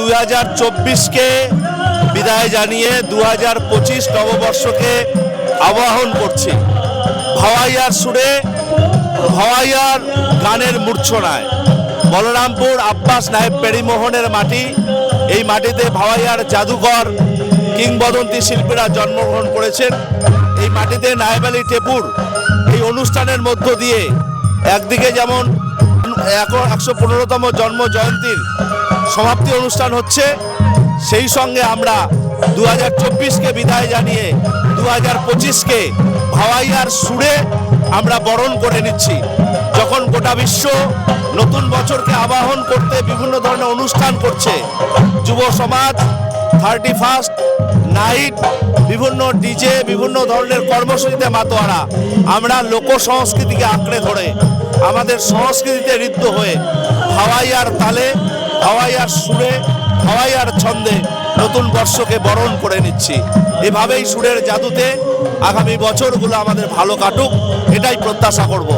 দুই হাজার চব্বিশকে বিদায় জানিয়ে দু হাজার পঁচিশ নববর্ষকে আবাহন করছি। ভাওয়াইয়ার সুরে, ভাওয়াইয়ার গানের মূর্ছনায়। বলরামপুর আব্বাস নায়েব পেরিমোহনের মাটি, এই মাটিতে ভাওয়াইয়ার জাদুঘর কিংবদন্তি শিল্পীরা জন্মগ্রহণ করেছেন। এই মাটিতে নায়েব আলী টেপুর এই অনুষ্ঠানের মধ্য দিয়ে একদিকে যেমন একশো পনেরোতম জন্ম জয়ন্তীর সমাপ্তি অনুষ্ঠান হচ্ছে। সেই সঙ্গে আমরা দু হাজার চব্বিশকে বিদায় জানিয়ে দু হাজার পঁচিশকে ভাওয়াইয়ার সুরে আমরা বরণ করে নিচ্ছি। যখন গোটা বিশ্ব নতুন বছরকে আবাহন করতে বিভিন্ন ধরনের অনুষ্ঠান করছে, যুব সমাজ, থার্টি ফার্স্ট, নাইট, বিভিন্ন ডিজে, বিভিন্ন ধরনের কর্মসূচিতে মাতোয়ারা। আমরা লোক সংস্কৃতিকে আঁকড়ে ধরে আমাদের সংস্কৃতিতে ঋদ্ধ হয়ে হাওয়াইয়ার তালে, হাওয়াইয়ার সুরে, হাওয়াইয়ার ছন্দে নতুন বর্ষকে বরণ করে নিচ্ছি এভাবেই সুরের জাদুতে আগামী বছরগুলো আমাদের ভালো কাটুক, এটাই প্রত্যাশা করব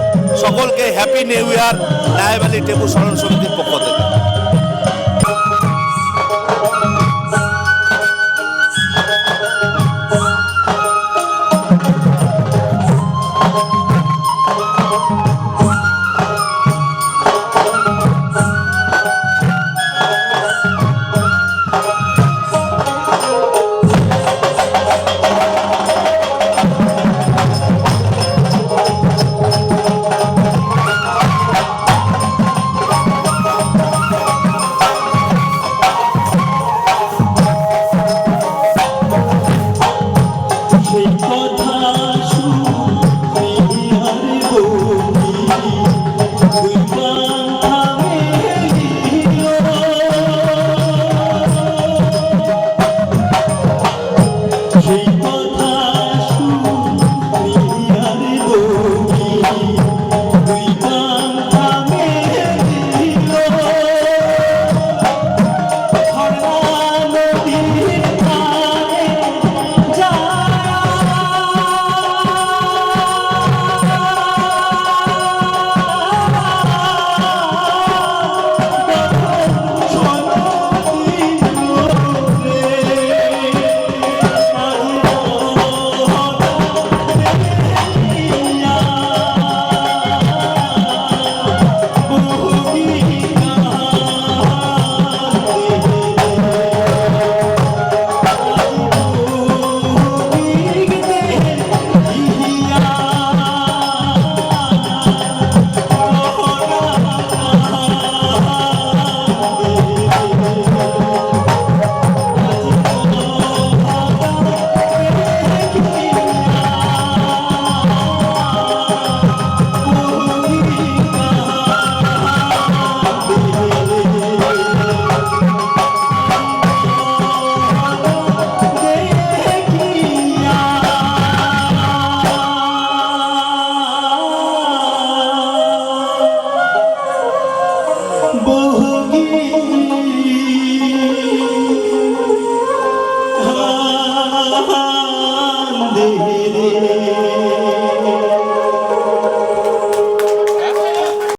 সকলকে হ্যাপি নিউ ইয়ার নায়াবালি টেবু স্মরণ সমিতির পক্ষ থেকে বহি